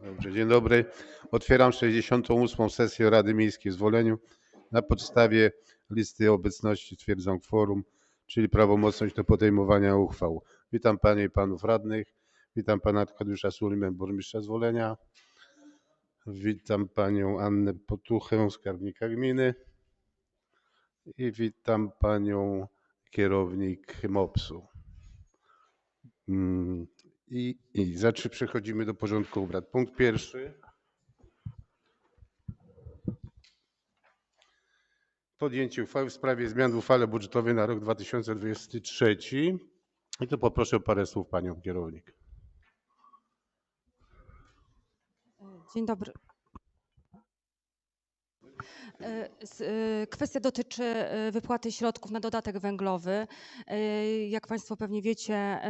Dobrze, dzień dobry. Otwieram 68. sesję Rady Miejskiej w Zwoleniu. Na podstawie listy obecności stwierdzam kworum, czyli prawomocność do podejmowania uchwał. Witam Panie i Panów Radnych. Witam Pana Arkadiusza Sulimę, burmistrza Zwolenia. Witam Panią Annę Potuchę, skarbnika gminy. I witam Panią kierownik MOPS-u. Mm, I, I przechodzimy do porządku obrad. Punkt pierwszy. Podjęcie uchwały w sprawie zmian w uchwale budżetowej na rok 2023. I tu poproszę o parę słów panią kierownik. Dzień dobry. E, e, Kwestia dotyczy e, wypłaty środków na dodatek węglowy. Jak Państwo pewnie wiecie,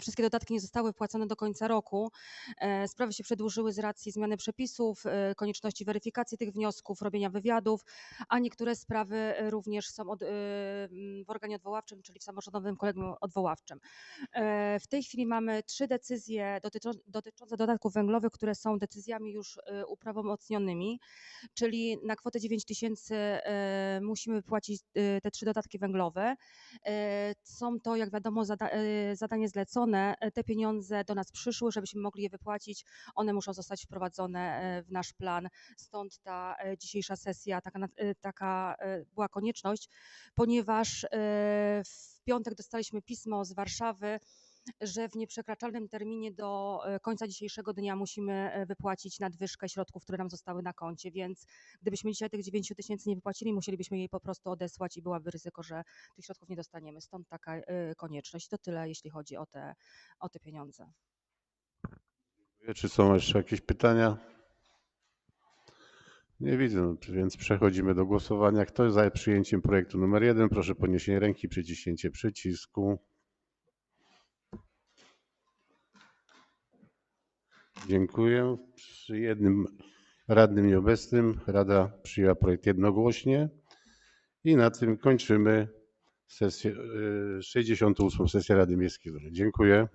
wszystkie dodatki nie zostały wypłacone do końca roku. Sprawy się przedłużyły z racji zmiany przepisów, konieczności weryfikacji tych wniosków, robienia wywiadów, a niektóre sprawy również są od, w organie odwoławczym, czyli w samorządowym kolegium odwoławczym. W tej chwili mamy trzy decyzje dotyczą, dotyczące dodatków węglowych, które są decyzjami już uprawomocnionymi, czyli na kwotę 9 tysięcy e, musimy wypłacić e, te trzy dodatki węglowe. E, Są to, jak wiadomo, zada, zadanie zlecone. Te pieniądze do nas przyszły, żebyśmy mogli je wypłacić. One muszą zostać wprowadzone w nasz plan. Stąd ta dzisiejsza sesja, taka, taka była konieczność, ponieważ w piątek dostaliśmy pismo z Warszawy, że w nieprzekraczalnym terminie do e, końca dzisiejszego dnia musimy e, wypłacić nadwyżkę środków, które nam zostały na koncie, więc gdybyśmy dzisiaj tych 9 tysięcy nie wypłacili, musielibyśmy jej po prostu odesłać i byłaby ryzyko, że tych środków nie dostaniemy. Stąd taka e, konieczność. To tyle, jeśli chodzi o te, o te pieniądze. Czy są jeszcze jakieś pytania? Nie widzę, no, więc przechodzimy do głosowania. Kto jest za przyjęciem projektu numer jeden? Proszę podniesienie ręki, przyciśnięcie przycisku. Dziękuję. Przy jednym radnym nieobecnym Rada przyjęła projekt jednogłośnie. I na tym kończymy sesję, y, 68. sesję Rady Miejskiej. Dziękuję.